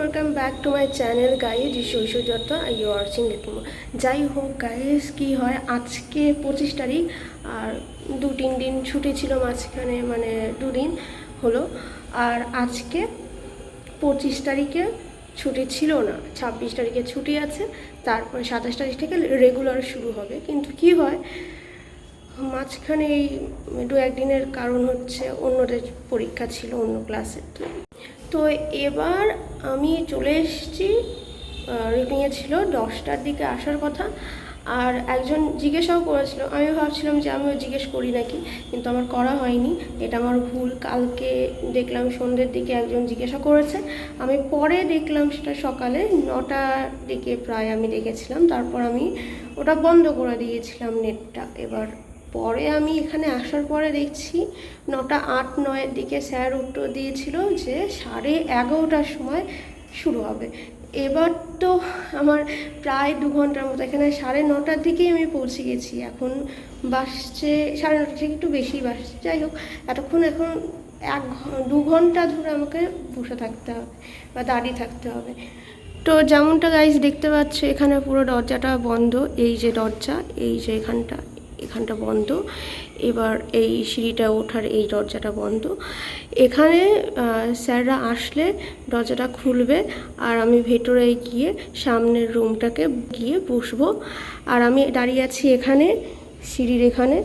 Welcome back to my channel guys শৈশবযত্ন you watching little যাই হোক guys কি হয়? আজকে পঁচিশ তারিখ আর দু তিন দিন ছুটি ছিল মাঝখানে মানে দুদিন হলো। আর আজকে পঁচিশ তারিখে ছুটি ছিল না। ছাব্বিশ তারিখে ছুটি আছে, তারপরে সাতাশ তারিখ থেকে রেগুলার শুরু হবে। কিন্তু কি হয়? মাঝখানে এই দু একদিনের কারণ হচ্ছে অন্যদের পরীক্ষা ছিল অন্য ক্লাসের তো এবার আমি চলে এসেছি রিপিংয়ে ছিল দশটার দিকে আসার কথা। আর একজন জিজ্ঞাসাও করেছিল আমি ভাবছিলাম যে আমিও জিজ্ঞেস করি নাকি, কিন্তু আমার করা হয়নি। এটা আমার ভুল, কালকে দেখলাম সন্ধ্যের দিকে একজন জিজ্ঞাসা করেছে। আমি পরে দেখলাম সেটা সকালে নটার দিকে প্রায় আমি দেখেছিলাম। তারপর আমি ওটা বন্ধ করে দিয়েছিলাম নেটটা এবার পরে আমি এখানে আসার পরে দেখছি নটা আট নয়ের দিকে স্যার উত্তর দিয়েছিল যে সাড়ে এগারোটার সময় শুরু হবে। এবার তো আমার প্রায় দু ঘণ্টার মতো, এখানে সাড়ে নটার দিকেই আমি পৌঁছে গেছি। এখন বাসছে, সাড়ে নটা থেকে একটু বেশি বাসছে। যাই হোক, এতক্ষণ এখন এক দু ঘণ্টা ধরে আমাকে বসে থাকতে হবে বা দাঁড়িয়ে থাকতে হবে। তো যেমনটা গাইজ দেখতে পাচ্ছ, এখানে পুরো দরজাটা বন্ধ, এই যে দরজা, এই যে এখানটা এখানটা বন্ধ। এবার এই সিঁড়িটা ওঠার এই দরজাটা বন্ধ। এখানে স্যাররা আসলে দরজাটা খুলবে আর আমি ভেতরে গিয়ে সামনের রুমটাকে গিয়ে বসবো। আর আমি দাঁড়িয়ে আছি এখানে, সিঁড়ির এখানে।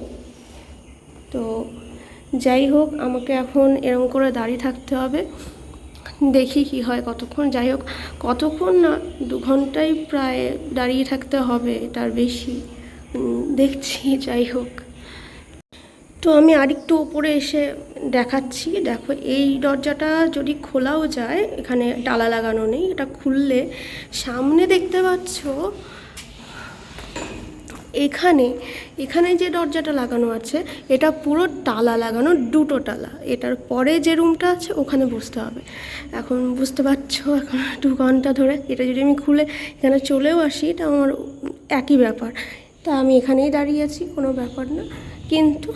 তো যাই হোক, আমাকে এখন এরকম করে দাঁড়িয়ে থাকতে হবে। দেখি কি হয় কতক্ষণ। যাই হোক, কতক্ষণ না, দু ঘন্টাই প্রায় দাঁড়িয়ে থাকতে হবে, তার বেশি। দেখছি, যাই হোক। তো আমি আরেকটু উপরে এসে দেখাচ্ছি, দেখো এই দরজাটা যদি খোলাও যায়, এখানে ডালা লাগানো নেই, এটা খুললে সামনে দেখতে পাচ্ছ, এখানে এখানে যে দরজাটা লাগানো আছে, এটা পুরো তালা লাগানো, দুটো তালা। এটার পরে যে রুমটা আছে, ওখানে বসতে হবে। এখন বুঝতে পারছ, এখন দু ঘণ্টা ধরে, এটা যদি আমি খুলে এখানে চলেও আসি, এটা আমার একই ব্যাপার। তা আমি এখানেই দাঁড়িয়ে আছি, কোনো ব্যাপার না। কিন্তু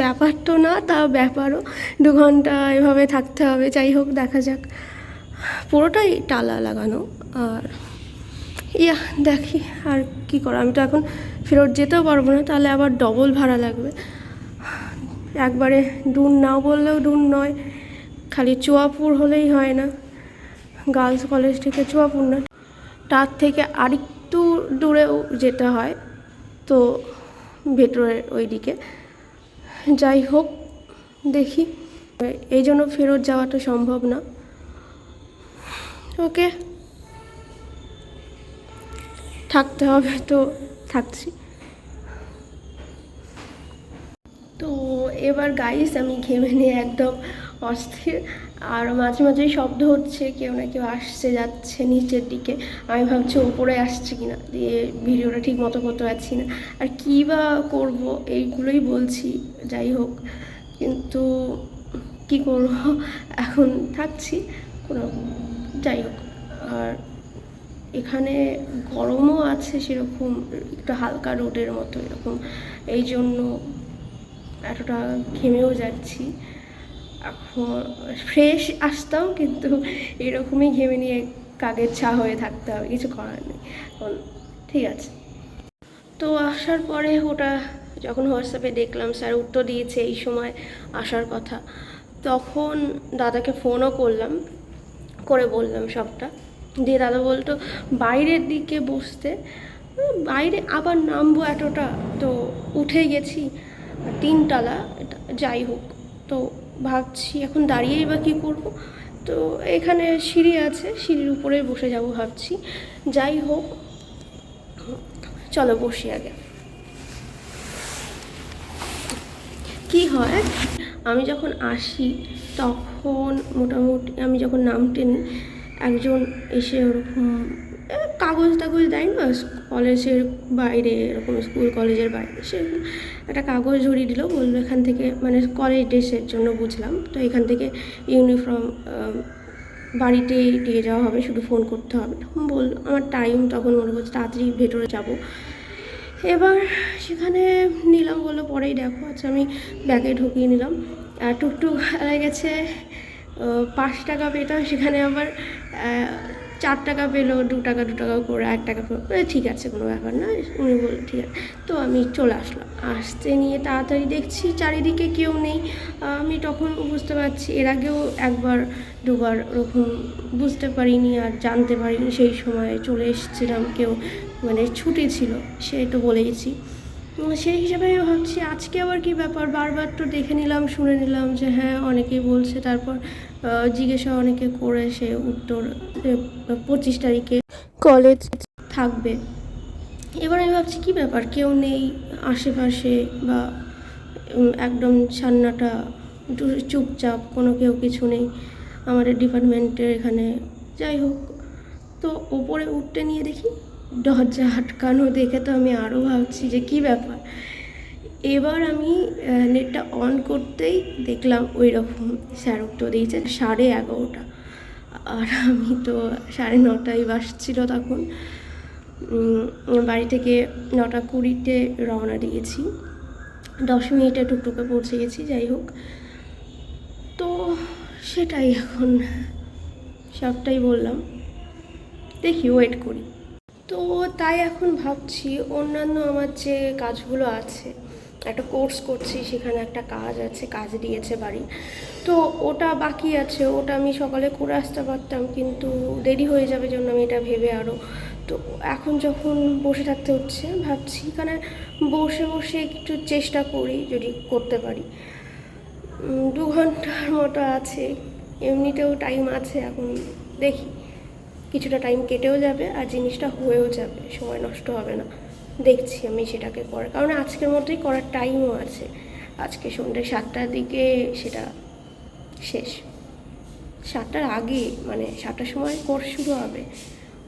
ব্যাপার তো না তা ব্যাপারও। দু ঘণ্টা এভাবে থাকতে হবে, যাই হোক, দেখা যাক। পুরোটাই টালা লাগানো, আর ইয়া, দেখি আর কি করা। আমি তো এখন ফেরত যেতেও পারব না, তাহলে আবার ডবল ভাড়া লাগবে। একবারে ডুন নাও বললেও ডুন নয়, খালি চুয়াপুর হলেই হয় না। গার্লস কলেজ থেকে চুয়াপুর না, তার থেকে আরেকটু দূরেও যেতে হয়। তো ভেতরের ওই দিকে যাই হোক, দেখি। এই জন্য ফেরত যাওয়াটা সম্ভব না। ওকে। থাকতে হবে তো, থাকছি। তো এবার গাইস আমি ঘেমে নিয়ে একদম অস্থির। আর মাঝে মাঝেই শব্দ হচ্ছে, কেউ না কেউ আসছে, যাচ্ছে নিচের দিকে। আমি ভাবছি ওপরে আসছে কিনা, দিয়ে ভিডিওটা ঠিক মতো করতে পারছি না। আর কী বা করব, এইগুলোই বলছি, যাই হোক। কিন্তু কি করব? এখন থাকছি, কোনো যাই হোক। আর এখানে গরমও আছে সেরকম, একটু হালকা রোদের মতো এরকম। এই জন্য এতটা ঘেমেও যাচ্ছি। ফ্রেশ আসতাম, কিন্তু এরকমই ঘেমে নিয়ে কাকের ছা হয়ে থাকতে হবে, কিছু করার নেই। ঠিক আছে। তো আসার পরে ওটা যখন হোয়াটসঅ্যাপে দেখলাম, স্যার উত্তর দিয়েছে এই সময় আসার কথা। তখন দাদাকে ফোনও করলাম, করে বললাম সবটা। দিয়ে দাদা বলতো, বাইরের দিকে বসতে বাইরে আবার নামবো এতটা, তো উঠে গেছি, তিনতলা যাই হোক। তো ভাবছি, এখন দাঁড়িয়েই বা কী করব? তো এখানে সিঁড়ি আছে, সিঁড়ির উপরে বসে যাব ভাবছি। যাই হোক, চলো বসি আগে। কি হয়, আমি যখন আসি, তখন মোটামুটি আমি যখন নামতে নিই একজন এসে ওরকম কাগজ টাগজ দেয় না কলেজের বাইরে, এরকম স্কুল, কলেজের বাইরে, সে একটা কাগজ ধরিয়ে দিল, বলল এখান থেকে মানে কলেজ ড্রেসের জন্য বুঝলাম, তো এখান থেকে ইউনিফর্ম বাড়িতে দিয়ে যাওয়া হবে, শুধু ফোন করতে হবে। তখন বল, আমার টাইম তখন মনে করছে তাড়াতাড়ি ভেতরে যাব। এবার সেখানে নিলাম, বলল পরেই দেখো আচ্ছা আমি ব্যাগে ঢুকিয়ে নিলাম, আর টুকটুক গেছে পাঁচ টাকা পেতাম সেখানে আবার চার টাকা পেল, দু টাকা দু টাকা করে, এক টাকা পেল ঠিক আছে, কোনো ব্যাপার না। উনি বললেন ঠিক আছে। তো আমি চলে আসলাম। আসতে নিয়ে তাড়াতাড়ি দেখছি চারিদিকে কেউ নেই। আমি তখন বুঝতে পারছি, এর আগেও একবার, দুবার ওরকম বুঝতে পারিনি আর জানতে পারিনি। সেই সময় চলে এসেছিলাম, কেউ মানে ছুটি ছিল, সে তো বলেইছি। সেই হিসাবে আমি ভাবছি, আজকে আবার কি ব্যাপার? বারবার তো দেখে নিলাম, শুনে নিলাম যে হ্যাঁ অনেকেই বলছে। তারপর জিজ্ঞাসা অনেকে করে সে উত্তর পঁচিশ তারিখে কলেজ থাকবে। এবার আমি ভাবছি, কী ব্যাপার? কেউ নেই আশেপাশে বা একদম সান্নাটা চুপচাপ, কোনো কেউ কিছু নেই। আমাদের ডিপার্টমেন্টের এখানে, যাই হোক। তো ওপরে উঠতে নিয়ে দেখি দরজা আটকানো দেখে তো আমি আরও ভাবছি যে কী ব্যাপার। এবার আমি নেটটা অন করতেই দেখলাম ওই রকম স্যার উত্তর দিয়েছেন সাড়ে এগারোটা। আর আমি তো সাড়ে নটায় বাসছিল তখন। বাড়ি থেকে নটা কুড়িতে রওনা দিয়েছি। দশ মিনিটে টুকটুকে পৌঁছে গেছি, যাই হোক। তো সেটাই এখন, সবটাই বললাম। দেখি ওয়েট করি। তো তাই এখন ভাবছি অন্যান্য আমার যে কাজগুলো আছে, একটা কোর্স করছি, সেখানে একটা কাজ আছে, কাজ দিয়েছে বাড়ি। তো ওটা বাকি আছে, ওটা আমি সকালে করে আসতে পারতাম, কিন্তু দেরি হয়ে যাবে জন্য আমি এটা ভেবে আরও তো এখন যখন বসে থাকতে হচ্ছে, ভাবছি এখানে বসে বসে একটু চেষ্টা করি যদি করতে পারি। দু ঘণ্টার মতো আছে, এমনিতেও টাইম আছে এখন, দেখি। কিছুটা টাইম কেটেও যাবে আর জিনিসটা হয়েও যাবে, সময় নষ্ট হবে না। দেখছি আমি সেটাকে করার। কারণ আজকের মতোই করার টাইমও আছে। আজকে সন্ধ্যে সাতটার দিকে সেটা শেষ। সাতটার আগে মানে সাতটার সময় কোর্স শুরু হবে।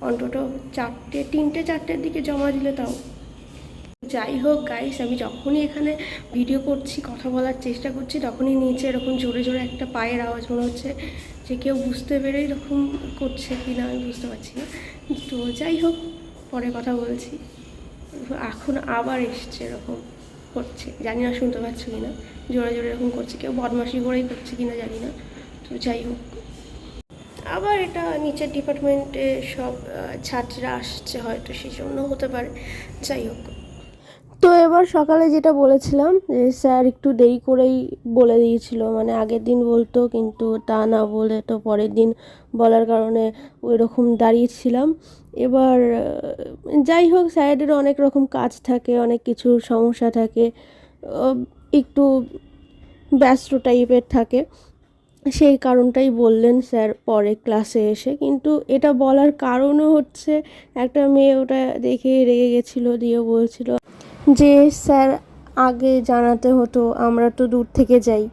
অন্তত চারটে, তিনটে, চারটের দিকে জমা দিলে তাও। যাই হোক গাইস আমি যখনই এখানে ভিডিও করছি, কথা বলার চেষ্টা করছি, তখনই নিচে এরকম জোরে জোরে একটা পায়ের আওয়াজ মনে হচ্ছে। যে কেউ বুঝতে পেরে এরকম করছে কি না আমি বুঝতে পারছি না। তো যাই হোক, পরে কথা বলছি। এখন আবার এসছে এরকম করছে। জানি না শুনতে পাচ্ছি কি না জোরে জোরে এরকম করছে। কেউ বদমাশি করেই করছে কি না জানি না। তো যাই হোক। আবার এটা নিচের ডিপার্টমেন্টে সব ছাত্রীরা আসছে হয়তো সেই জন্য হতে পারে। যাই হোক। তো এবার সকালে যেটা বলেছিলাম যে স্যার একটু দেরি করেই বলে দিয়েছিল মানে আগের দিন বলতো কিন্তু তা না বলে তো পরের দিন বলার কারণে ওই রকম দাঁড়িয়েছিলাম। এবার যাই হোক, স্যারেদের অনেক রকম কাজ থাকে, অনেক কিছু সমস্যা থাকে একটু ব্যস্ত টাইপের থাকে। সেই কারণটাই বললেন স্যার পরে ক্লাসে এসে। কিন্তু এটা বলার কারণও হচ্ছে, একটা মেয়ে ওটা দেখে রেগে গেছিল, দিয়ে বলছিল যে, স্যার, আগে জানাতে হতো, আমরা তো দূর থেকে যাই।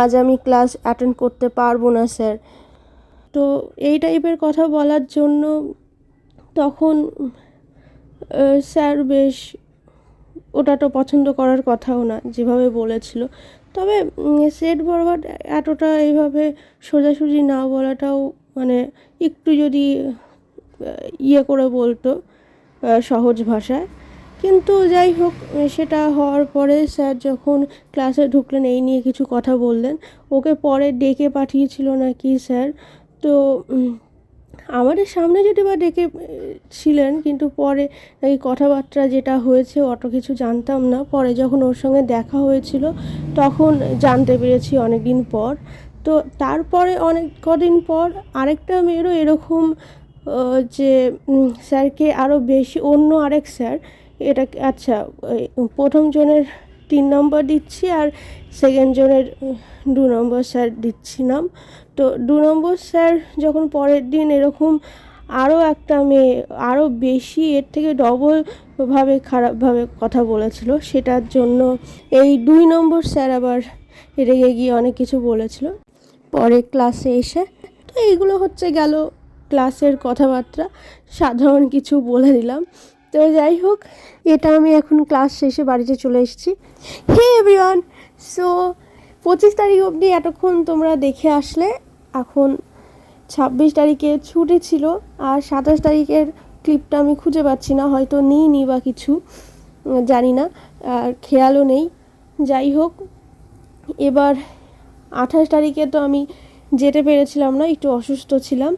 আজ আমি ক্লাস অ্যাটেন্ড করতে পারব না, স্যার। তো এই টাইপের কথা বলার জন্য তখন স্যার বেশ ওটা তো পছন্দ করার কথাও না, যেভাবে বলেছিল। তবে সেট বরাবর এতটা এইভাবে সোজাসুজি না বলাটাও মানে একটু যদি ইয়ে করে বলতো সহজ ভাষায় কিন্তু যাই হোক সেটা হওয়ার পরে স্যার যখন ক্লাসে ঢুকলেন, এই নিয়ে কিছু কথা বললেন। ওকে পরে ডেকে পাঠিয়েছিল নাকি স্যার। তো আমাদের সামনে যদি বা ডেকে ছিলেন, কিন্তু পরে এই কথাবার্তা যেটা হয়েছে, অত কিছু জানতাম না। পরে যখন ওর সঙ্গে দেখা হয়েছিল, তখন জানতে পেরেছি অনেক দিন পর। তো তারপরে অনেক কদিন পর আরেকটা মেয়েরও এরকম যে স্যারকে আরও বেশি, অন্য আরেক স্যার এটা আচ্ছা প্রথম জনের তিন নম্বর দিচ্ছি আর সেকেন্ড জনের দু নম্বর স্যার দিচ্ছি নাম তো দু নম্বর স্যার যখন পরের দিন এরকম আরও একটা মেয়ে আরও বেশি, এর থেকে ডবলভাবে খারাপভাবে কথা বলেছিল, সেটার জন্য এই দুই নম্বর স্যার আবার রেগে গিয়ে অনেক কিছু বলেছিল পরে ক্লাসে এসে। তো এইগুলো হচ্ছে গেল ক্লাসের কথাবার্তা, সাধারণ কিছু বলে দিলাম। তো যাই হোক, এটা আমি এখন ক্লাস শেষে বাড়িতে চলে এসেছি। হে এভরিওয়ান সো পঁচিশ তারিখ অবধি এতক্ষণ তোমরা দেখে আসলে, এখন ছাব্বিশ তারিখে ছুটি ছিল, আর সাতাশ তারিখের ক্লিপটা আমি খুঁজে পাচ্ছি না, হয়তো নিইনি বা কিছু, জানি না, আর খেয়ালও নেই। যাই হোক, এবার আঠাশ তারিখে তো আমি যেতে পেরেছিলাম না, একটু অসুস্থ ছিলাম।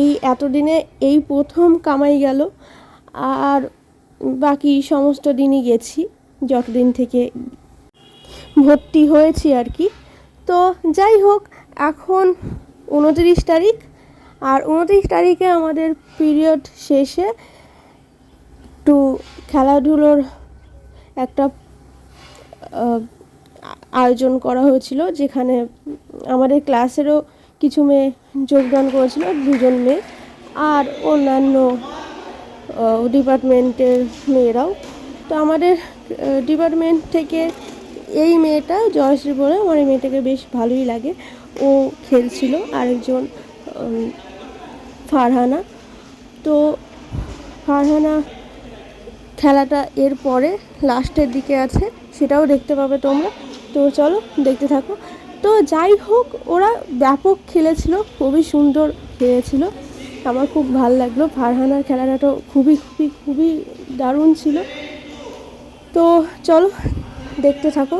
এই এতদিনে এই প্রথম কামাই গেল আর বাকি সমস্ত দিনই গেছি, যতদিন থেকে ভর্তি হয়েছি আর কি। তো যাই হোক, এখন উনত্রিশ তারিখ, আর উনত্রিশ তারিখে আমাদের পিরিয়ড শেষে একটু খেলাধুলোর একটা আয়োজন করা হয়েছিল, যেখানে আমাদের ক্লাসেরও কিছু মেয়ে যোগদান করেছিল, দুজন মেয়ে, আর অন্যান্য ডিপার্টমেন্টের মেয়েরাও। তো আমাদের ডিপার্টমেন্ট থেকে এই মেয়েটা জয়শ্রী বলে, আমার এই মেয়েটাকে বেশ ভালোই লাগে। ও খেলছিল আরেকজন ফারহানা। তো ফারহানা খেলাটা এর পরে লাস্টের দিকে আছে, সেটাও দেখতে পাবে তোমরা। তো চলো দেখতে থাকো। তো যাই হোক, ওরা ব্যাপক খেলেছিল, খুবই সুন্দর খেলেছিল। আমার খুব ভালো লাগল। ফারহানার খেলাটা খুবই খুবই খুবই দারুণ ছিল। তো চলো, দেখতে থাকো।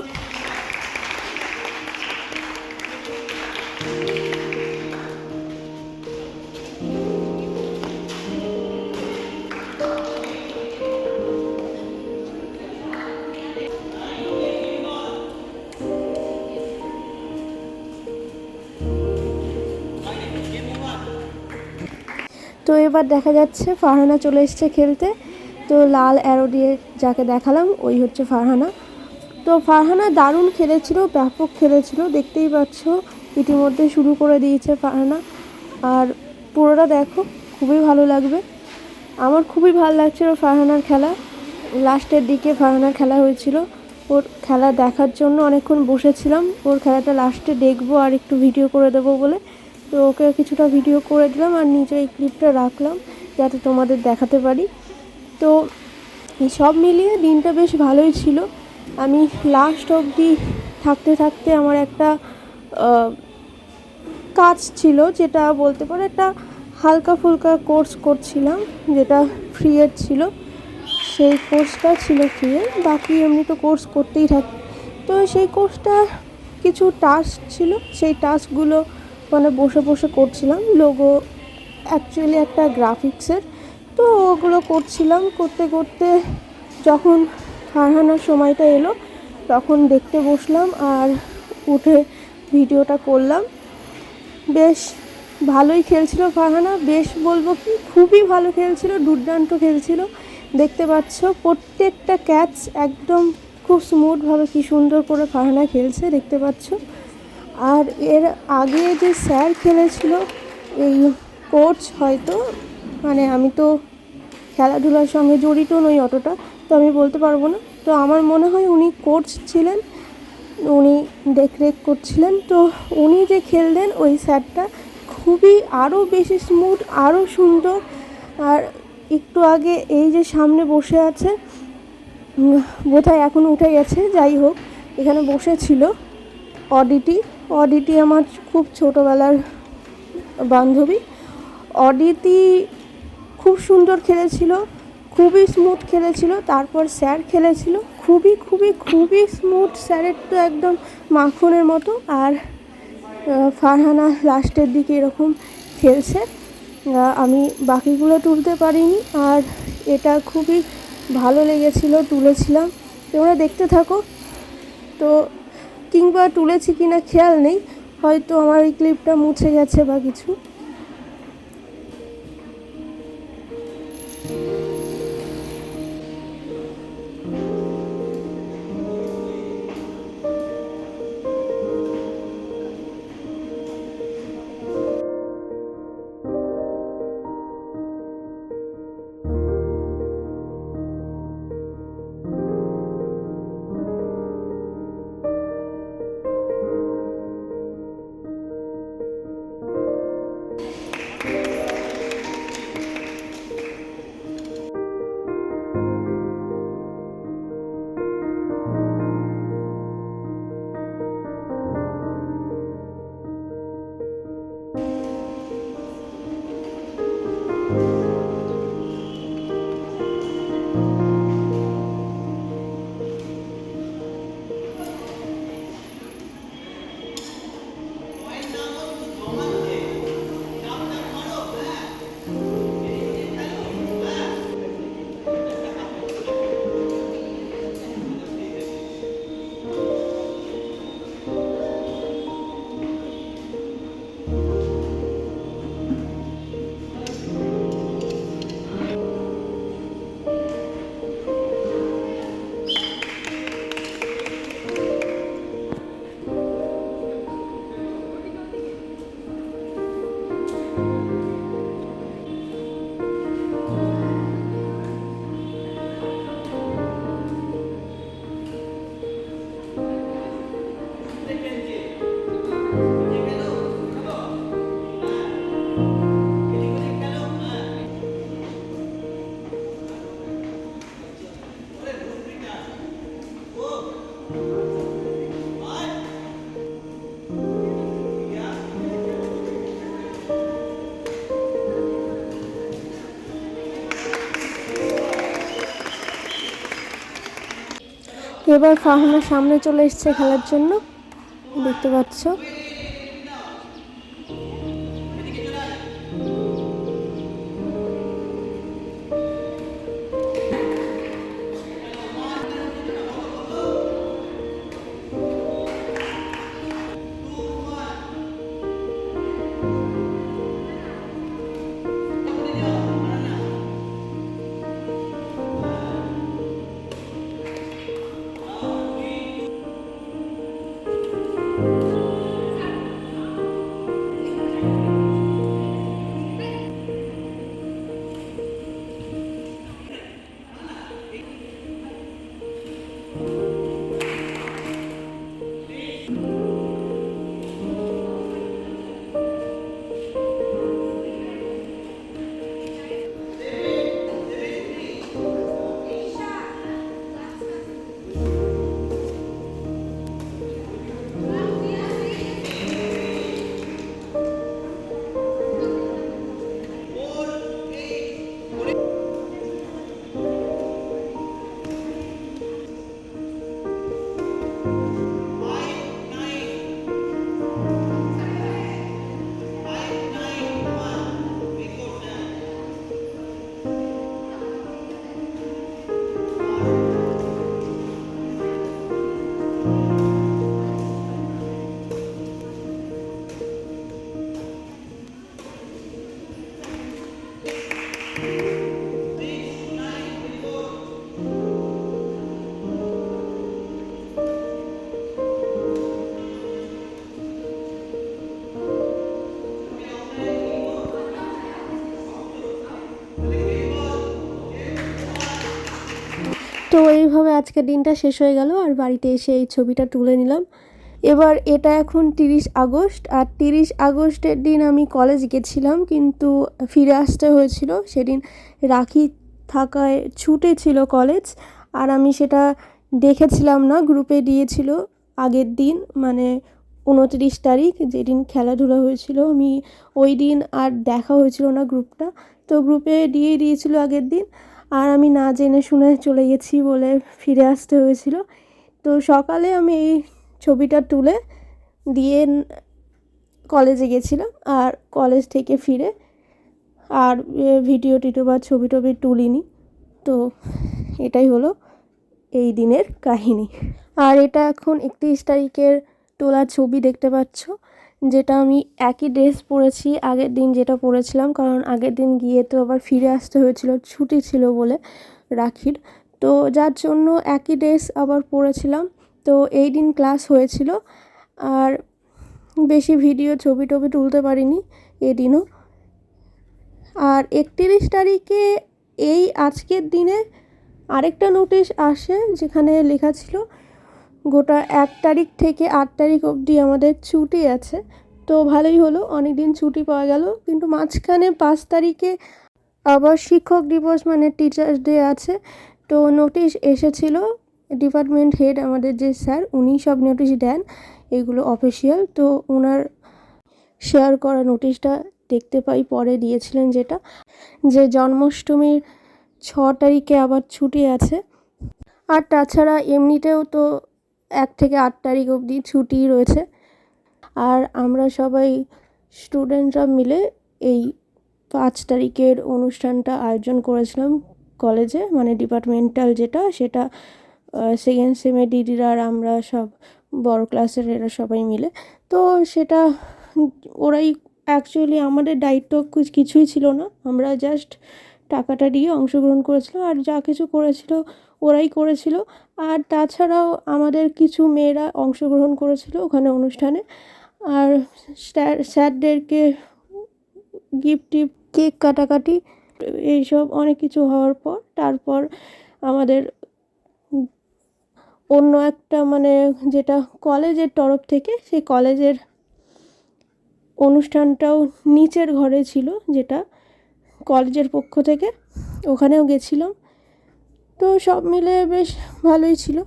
তো এবার দেখা যাচ্ছে ফারহানা চলে এসছে খেলতে। তো লাল অ্যারো দিয়ে যাকে দেখালাম, ওই হচ্ছে ফারহানা। তো ফারহানা দারুণ খেলেছিল, ব্যাপক খেলেছিল, দেখতেই পাচ্ছ, ইতিমধ্যে শুরু করে দিয়েছে ফারহানা। আর পুরোটা দেখো, খুবই ভালো লাগবে। আমার খুবই ভালো লাগছিল ফারহানার খেলা। লাস্টের দিকে ফারহানার খেলা হয়েছিল। ওর খেলা দেখার জন্য অনেকক্ষণ বসেছিলাম। ওর খেলাটা লাস্টে দেখব আর একটু ভিডিও করে দেবো বলে। তো ওকে কিছুটা ভিডিও করে দিলাম আর নিচে এই ক্লিপটা রাখলাম যাতে তোমাদের দেখাতে পারি। তো সব মিলিয়ে দিনটা বেশ ভালোই ছিল। আমি লাস্ট অবধি থাকতে থাকতে আমার একটা কাজ ছিল যেটা বলতে পারো একটা হালকা ফুলকা কোর্স করছিলাম, যেটা ফ্রিয়ের ছিল। সেই কোর্সটা ছিল ফ্রিয়ের বাকি এমনি তো কোর্স করতেই থাকি। তো সেই কোর্সটা কিছু টাস্ক ছিল, সেই টাস্কগুলো মানে বসে বসে করছিলাম। লোগো অ্যাকচুয়ালি একটা গ্রাফিক্সের তো ওগুলো করছিলাম, করতে করতে যখন ফারহানার সময়টা এলো, তখন দেখতে বসলাম আর উঠে ভিডিওটা করলাম। বেশ ভালোই খেলছিল ফারহানা। বেশ বলব কি, খুবই ভালো খেলছিল, দুর্দান্ত খেলছিল। দেখতে পাচ্ছ, প্রত্যেকটা ক্যাচ একদম খুব স্মুথভাবে কি সুন্দর করে ফারহানা খেলছে, দেখতে পাচ্ছ। আর এর আগে যে স্যার খেলেছিল, এই কোচ হয়তো মানে আমি তো খেলাধুলার সঙ্গে জড়িত নই অতটা, তো আমি বলতে পারব না। তো আমার মনে হয় উনি কোচ ছিলেন, উনি দেখরেখ করছিলেন। তো উনি যে খেললেন ওই স্যারটা খুবই আরও বেশি স্মুথ আরও সুন্দর। আর একটু আগে এই যে সামনে বসে আছে বোধহয় এখন উঠে গেছে, যাই হোক, এখানে বসেছিল অডিটি অডিটি আমার খুব ছোটোবেলার বান্ধবী। অডিটি খুব সুন্দর খেলেছিল, খুবই স্মুথ খেলেছিল, তারপর স্যার খেলেছিল। খুবই খুবই খুবই স্মুথ স্যারের তো একদম মাখনের মতো। আর ফারহানা লাস্টের দিকে এরকম খেলছে। আমি বাকিগুলো তুলতে পারিনি। আর এটা খুবই ভালো লেগেছিল, তুলেছিলাম। তোমরা দেখতে থাকো। তো কিংবা তুলেছি কিনা খেয়াল নেই হয়তো আমার এই ক্লিপটা মুছে গেছে বা কিছু। এবার ফাহানা সামনে চলে এসছে খেলার জন্য। দেখতে পাচ্ছ। তো এইভাবে আজকের দিনটা শেষ হয়ে গেল আর বাড়িতে এসে এই ছবিটা তুলে নিলাম। এবার এটা এখন তিরিশ আগস্ট আর তিরিশ আগস্টের দিন আমি কলেজ গেছিলাম কিন্তু ফিরে আসতে হয়েছিল। সেদিন রাখি থাকায় ছুটে ছিল কলেজ আর আমি সেটা দেখেছিলাম না, গ্রুপে দিয়েছিল আগের দিন মানে উনত্রিশ তারিখ যেদিন খেলাধুলা হয়েছিল। আমি ওই দিন আর দেখা হয়েছিল না গ্রুপটা। তো গ্রুপে দিয়ে দিয়েছিল আগের দিন। আর আমি না জেনে শুনে চলে গেছি বলে ফিরে আসতে হয়েছিল। তো সকালে আমি এই ছবিটা তুলে দিয়ে কলেজে গেছিলাম আর কলেজ থেকে ফিরে আর ভিডিও টিডিও বা ছবি টবি তুলিনি। তো এটাই হলো এই দিনের কাহিনী। আর এটা এখন একত্রিশ তারিখের তোলা ছবি দেখতে পাচ্ছ। যেটা আমি একই ড্রেস পরেছি, আগের দিন যেটা পরেছিলাম, কারণ আগের দিন গিয়ে তো আবার ফিরে আসতে হয়েছিল, ছুটি ছিল বলে রাখির। তো যার জন্য একই ড্রেস আবার পরেছিলাম। তো এই দিন ক্লাস হয়েছিল, আর বেশি ভিডিও, ছবি টবি তুলতে পারিনি এদিনও। আর একত্রিশ তারিখে এই আজকের দিনে আরেকটা নোটিশ আসে, যেখানে লেখা ছিল গোটা এক তারিখ থেকে আট তারিখ অবধি আমাদের ছুটি আছে। তো ভালোই হলো অনেক দিন ছুটি পাওয়া গেল। কিন্তু মাঝখানে পাঁচ তারিখে আবার শিক্ষক দিবস মানে টিচার্স ডে আছে। তো নোটিশ এসেছিল ডিপার্টমেন্ট হেড আমাদের যে স্যার উনি সব নোটিশ দেন, এগুলো অফিসিয়াল তো ওনার শেয়ার করা নোটিশটা দেখতে পাই, পরে দিয়েছিলেন যেটা। যে জন্মাষ্টমীর ছ তারিখে আবার ছুটি আছে। আর তাছাড়া এমনিতেও তো এক থেকে আট তারিখ অবধি ছুটি রয়েছে। আর আমরা সবাই স্টুডেন্টরা মিলে এই পাঁচ তারিখের অনুষ্ঠানটা আয়োজন করেছিলাম কলেজে মানে ডিপার্টমেন্টাল যেটা, সেটা সেকেন্ড সেমে দিদিরা আর আমরা সব বড় ক্লাসের এরা সবাই মিলে। তো সেটা, ওরাই অ্যাকচুয়ালি আমাদের দায়িত্ব কুছ- কিছুই ছিল না। আমরা জাস্ট টাকাটা দিয়ে অংশগ্রহণ করেছিলাম, আর যা কিছু করেছিল ওরাই করেছিল। আর তাছাড়াও আমাদের কিছু মেয়েরা অংশগ্রহণ করেছিল ওখানে অনুষ্ঠানে। আর স্যার, স্যারদেরকে গিফট টিফট, কেক কাটাকাটি, এইসব অনেক কিছু হওয়ার পর, তারপর আমাদের অন্য একটা মানে যেটা কলেজের তরফ থেকে, সেই কলেজের অনুষ্ঠানটাও নিচের ঘরে ছিল, যেটা কলেজের পক্ষ থেকে। ওখানেও গেছিলাম। তো সব মিলে বেশ ভালোই ছিল।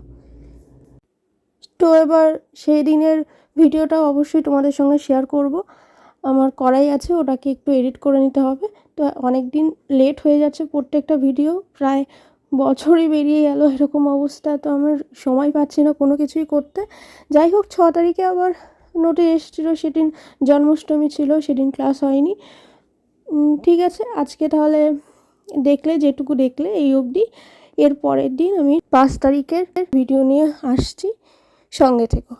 তো এবার সেই দিনের ভিডিওটা অবশ্যই তোমাদের সঙ্গে শেয়ার করব। আমার করাই আছে, ওটাকে একটু এডিট করে নিতে হবে। তো অনেক দিন লেট হয়ে যাচ্ছে প্রত্যেকটা ভিডিও প্রায় বছরই বেরিয়ে গেল এরকম অবস্থা, তো আমার সময় পাচ্ছি না কোনো কিছুই করতে। যাই হোক, ছ তারিখে আবার নোটিশ এসেছিল, সেদিন জন্মাষ্টমী ছিল, সেদিন ক্লাস হয়নি। ঠিক আছে, আজকে তাহলে দেখলে, যেটুকু দেখলে, এই অবধি। এর পরের দিন আমি পাঁচ তারিখের ভিডিও নিয়ে আসছি। সঙ্গে থেকো।